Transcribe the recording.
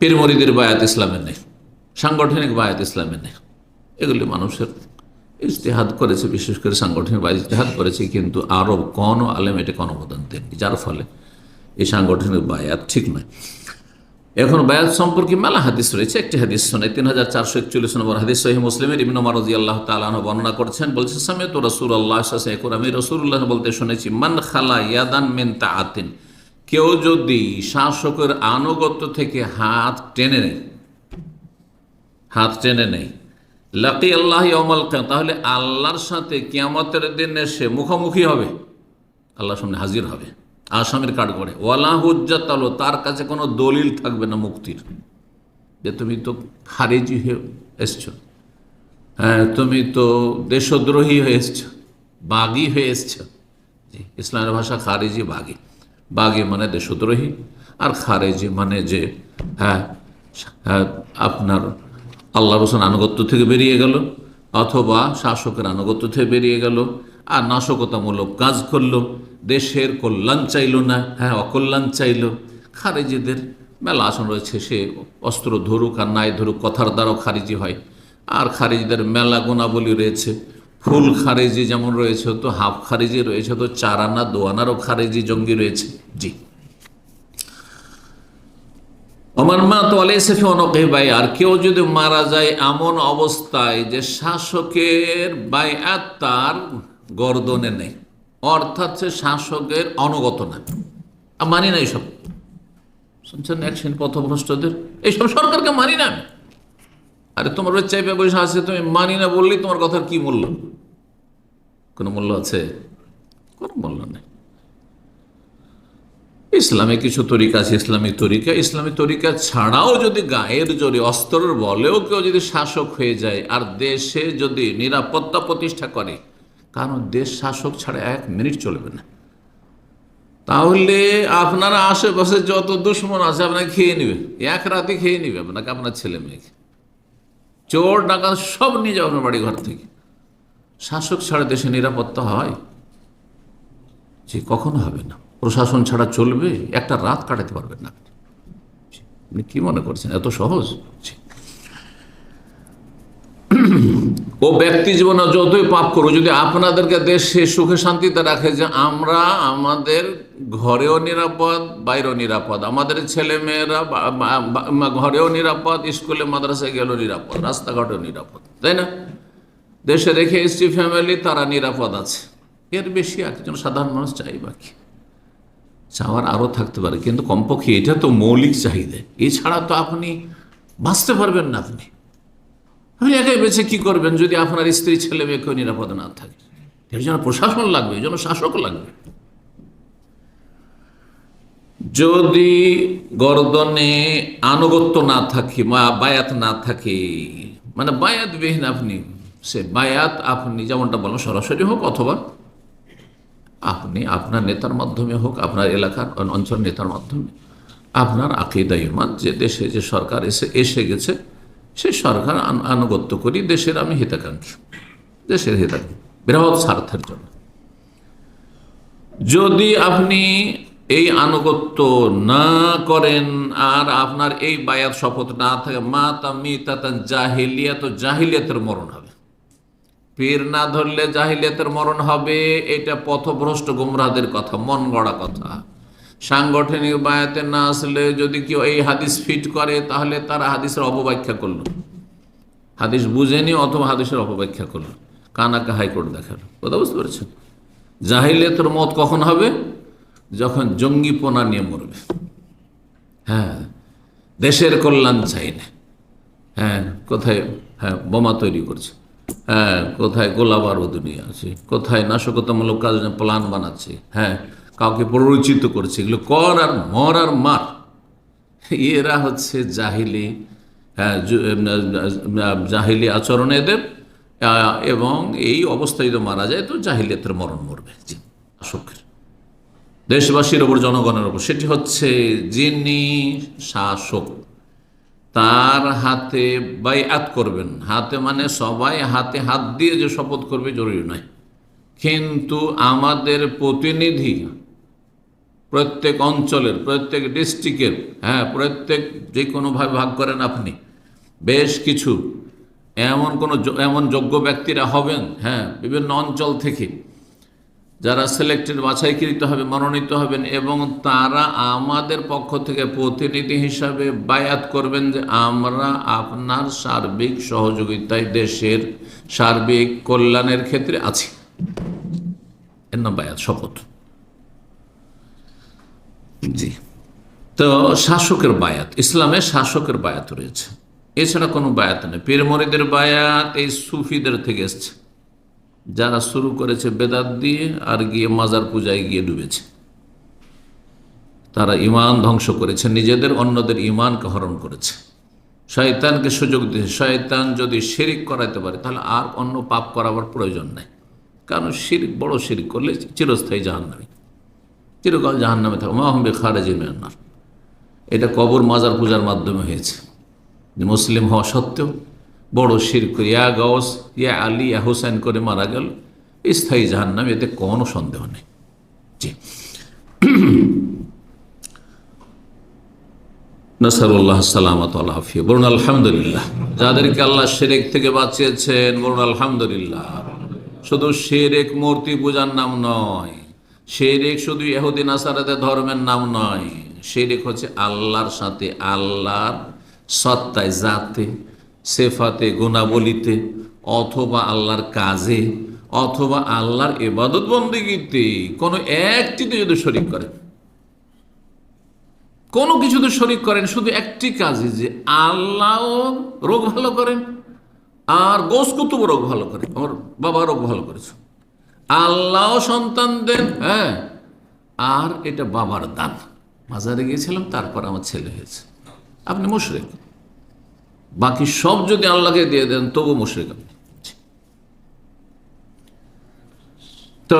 পীরমরিদের বায়াত ইসলামের নেই, সাংগঠনিক বায়াত ইসলামের নেই। এগুলি মানুষের ইজতেহাদ করেছে, বিশেষ করে সাংগঠনিক বায়াত ইজতেহাদ করেছে, কিন্তু আরব কোনো আলেম এটাকে অনুমোদন দেননি, যার ফলে এই সাংগঠনিক বায়াত ঠিক নয়। এখন বায়াত সম্পর্কে মেলা হাদিস রয়েছে, একটি হাদিস শোনে তিন হাজার চারশো একচল্লিশ নম্বর হাদিস সহি মুসলিমের ইবিন মারজি আল্লাহ তালাহ বর্ণনা করছেন, বলছে সামে তো রসুল আল্লাহ আমি রসুল্লাহ বলতে শুনেছি, মান খালা ইয়াদান মেন তা আতিন কেউ যদি শাসকের আনুগত্য থেকে হাত টেনে নেয়, হাত টেনে নেই লাকি আল্লাহ অমল খান তাহলে আল্লাহর সাথে কিয়ামতের দিনে সে মুখোমুখি হবে। আল্লাহর সামনে হাজির হবে। আসামির কাঠ করে ওয়ালা হুজ্জাত তার কাছে কোনো দলিল থাকবে না মুক্তির। যে তুমি তো খারিজি হয়ে এসছ। হ্যাঁ তুমি তো দেশদ্রোহী হয়ে এসছ। বাগি হয়ে এসছ। ইসলামের ভাষা খারিজি বাগি। বাগি মানে দেশদ্রোহী আর খারেজি মানে যে হ্যাঁ হ্যাঁ, আপনার আল্লাহ রসুন আনুগত্য থেকে বেরিয়ে গেল অথবা শাসকের আনুগত্য থেকে বেরিয়ে গেল আর নাশকতামূলক কাজ করল দেশের কল্যাণ চাইল না হ্যাঁ অকল্যাণ চাইল। খারেজিদের মেলা আসন রয়েছে সে অস্ত্র ধরুক আর নাই ধরুক কথার দ্বারাও খারিজি হয়। আর খারিজিদের মেলা গুণাবলী রয়েছে ফুল খারেজি যেমন রয়েছে, তো হাফ খারিজি রয়েছে, তো চারানা, দোয়ানারও খারেজি জঙ্গি রয়েছে। জি। আমার মা তো আলাইসেফি অনকে ভাই, আর কেউ যদি মারা যায় এমন অবস্থায় যে শাসকের বায়াত তার গর্দনে নেই, অর্থাৎ সে শাসকের অনুগত না মানি না এইসব। শুনছেন এক শ্রেণি পথভ্রষ্টদের? এইসব সরকারকে মানি না আরে তোমার চাইপে বসে আছে, তুমি মানি না বললেই তোমার কথার কি মূল্য? কোনো মূল্য আছে? কোনো মূল্য নেই। ইসলামে কিছু তরিকা আছে ইসলামিক তরিকা। ইসলামিক তরিকা ছাড়াও যদি গায়ের জোরে অস্ত্রের বলেও কেউ যদি শাসক হয়ে যায়, আর দেশে যদি নিরাপত্তা প্রতিষ্ঠা করে, কারণ দেশ শাসক ছাড়া এক মিনিট চলবে না। তাহলে আপনারা আশেপাশে যত দুশ্মন আছে আপনাকে খেয়ে নেবে। এক রাতে খেয়ে নেবে আপনাকে, আপনার ছেলে মেয়েকে। চোর, ডাকাত সব নিয়ে যাবে আপনার বাড়ি ঘর থেকে। শাসক ছাড়া দেশে নিরাপত্তা হয়? যে কখনো হবে না। প্রশাসন ছাড়া চলবে, একটা রাত কাটাতে পারবেন না। আপনি কি মনে করছেন? এত সহজ? ও ব্যক্তি জীবনে যতই পাপ করো যদি আপনাদেরকে দেশে সুখে শান্তিতে রাখে যে আমরা আমাদের ঘরেও নিরাপদ, বাইরেও নিরাপদ, আমাদের ছেলে মেয়েরা বা- বা- বা- ঘরেও নিরাপদ, স্কুলে, মাদ্রাসায় গেলেও নিরাপদ, রাস্তাঘাটেও নিরাপদ, তাই না? দেশে রেখে এসছি ফ্যামিলি তারা নিরাপদ আছে। এর বেশি আর একজন সাধারণ মানুষ চাই বাকি। চাওয়ার আরও থাকতে পারে, কিন্তু কমপক্ষে এটা তো মৌলিক চাহিদা। এছাড়া তো আপনি বাঁচতে পারবেন না আপনি। আপনি একাই বেছে কি করবেন যদি আপনার স্ত্রী, ছেলে মেয়ে কেউ নিরাপদ না থাকে? এর জন্য প্রশাসন লাগবে, এর জন্য শাসক লাগবে। যদি গর্দনে আনুগত্য না থাকে বায়াত না থাকে মানে বায়াত বিহীন আপনি সে বায়াত আপনি যেমনটা বললাম সরাসরি হোক অথবা আপনি আপনার নেতার মাধ্যমে হোক, আপনার এলাকার অঞ্চল নেতার মাধ্যমে, আপনার আকিদা ইমান, যে দেশে যে সরকার এসে এসে গেছে সেই সরকার আনুগত্য করি দেশের আমি হিতাকাঙ্ক্ষী, দেশের হিতাকাঙ্ক্ষী, বৃহৎ স্বার্থের জন্য। যদি আপনি এই আনুগত্য না করেন আর আপনার এই বায়াত শপথ না থাকে মা তামি তাতান জাহিলিয়া তো জাহিলিয়াতের মরণ হবে। পীর না ধরলে জাহিলিয়াতের মরণ হবে, এটা পথভ্রষ্ট গুমরাহদের কথা, মন গড়া কথা। সাংগঠনিক বায়াতে না আসলে যদি কেউ এই হাদিস ফিট করে, তাহলে তারা হাদিসের অপব্যাখ্যা করল। হাদিস বুঝেনি অথবা হাদিসের অপব্যাখ্যা করল। কানাকা হাইকোর্ট দেখাল। কথা বুঝতে পেরেছেন? জাহিলিয়াতের মত কখন হবে? যখন জঙ্গিপনা নিয়ে মরবে। হ্যাঁ দেশের কল্যাণ চাই না। হ্যাঁ কোথায়? হ্যাঁ বোমা তৈরি করছে। হ্যাঁ কোথায় গোলা বারুদ নিয়ে আছে, কোথায় নাশকতামূলক কাজ প্ল্যান বানাচ্ছে হ্যাঁ কাউকে প্ররোচিত করছে, এগুলো কর আর মর আর মার। এরা হচ্ছে জাহিলি হ্যাঁ জাহিলি আচরণ এদের এবং এই অবস্থায় যদি মারা যায় তো জাহিলিয়াতের মরণ মরবে, জি শাসকের দেশবাসীর ওপর জনগণের ওপর সেটি হচ্ছে যিনি শাসক। তার হাতে বাইআত করবেন। হাতে মানে সবাই হাতে হাত দিয়ে যে শপথ করবে জরুরি নয়। কিন্তু আমাদের প্রতিনিধি প্রত্যেক অঞ্চলের, প্রত্যেক ডিস্ট্রিক্টের হ্যাঁ প্রত্যেক যে কোনোভাবে ভাগ করেন আপনি। বেশ কিছু, এমন কোনো এমন যোগ্য ব্যক্তিরা হবেন হ্যাঁ বিভিন্ন অঞ্চল থেকে। যারা সিলেক্টেড বাছাইকৃত হবে, মনোনীত হবেন এবং তারা আমাদের পক্ষ থেকে প্রতিনিধি হিসাবে বায়াত করবেন যে আমরা আপনার সার্বিক সহযোগিতায় দেশের সার্বিক কল্যাণের ক্ষেত্রে আছি। এর নাম বায়াত, শপথ। জি। তো শাসকের বায়াত, ইসলামে শাসকের বায়াত রয়েছে। এছাড়া কোনো বায়াত নেই। পীর মরিদের বায়াত, এই সুফিদের থেকে এসছে। যারা শুরু করেছে বেদাত দিয়ে আর গিয়ে মাজার পূজায় গিয়ে ডুবেছে। তারা ইমান ধ্বংস করেছে, নিজেদের অন্যদের ইমানকে হরণ করেছে। শয়তানকে সুযোগ দিয়ে, শয়তান যদি শিরিক করাইতে পারে, তাহলে আর অন্য পাপ করাবার প্রয়োজন নেই। কারণ শিরিক, বড় শিরিক করলে চিরস্থায়ী জাহান্নামী। চিরকাল জাহান্নামে থাকবে মাহম্বে খারেজি মেয়ান্নার এটা কবর মাজার পূজার মাধ্যমে হয়েছে। মুসলিম হওয়া সত্ত্বেও বড় শির করে ইয়া ইয়া আলী, ইয়া হুসাইন করে মারা গেল। স্থায়ী জাহান্নাম, এতে কোনো সন্দেহ নেই। জি। নসরুল্লাহ সালামত আল্লাহাফিয়া বলুন, আলহামদুলিল্লাহ। যাদেরকে আল্লাহ শেরেক থেকে বাঁচিয়েছেন, বলুন, আলহামদুলিল্লাহ। শুধু শেরেক মূর্তি পূজার নাম নয়, শেরেক শুধু ইহুদিন আসারাদের ধর্মের নাম নয়, শেরেক হচ্ছে আল্লাহর সাথে আল্লাহর সত্তায়, জাতে সেফাতে, গুণাবলিতে, অথবা আল্লাহর কাজে, অথবা আল্লাহর এবাদত বন্দিগিতে কোনো একটিতে যদি শরিক করেন, কোনো কিছুতে শরিক করেন, শুধু একটি কাজে যে আল্লাহ রোগ ভালো করেন আর গোস কুতুব রোগ ভালো করেন। আমার বাবা রোগ ভালো করেছে। আল্লাহ সন্তান দেন হ্যাঁ আর এটা বাবার দান। মাজারে গিয়েছিলাম, তারপর আমার ছেলে হয়েছে। আপনি মুশরেক। বাকি সব যদি আল্লাহকে দিয়ে দেন তবু মুশ্রিক তো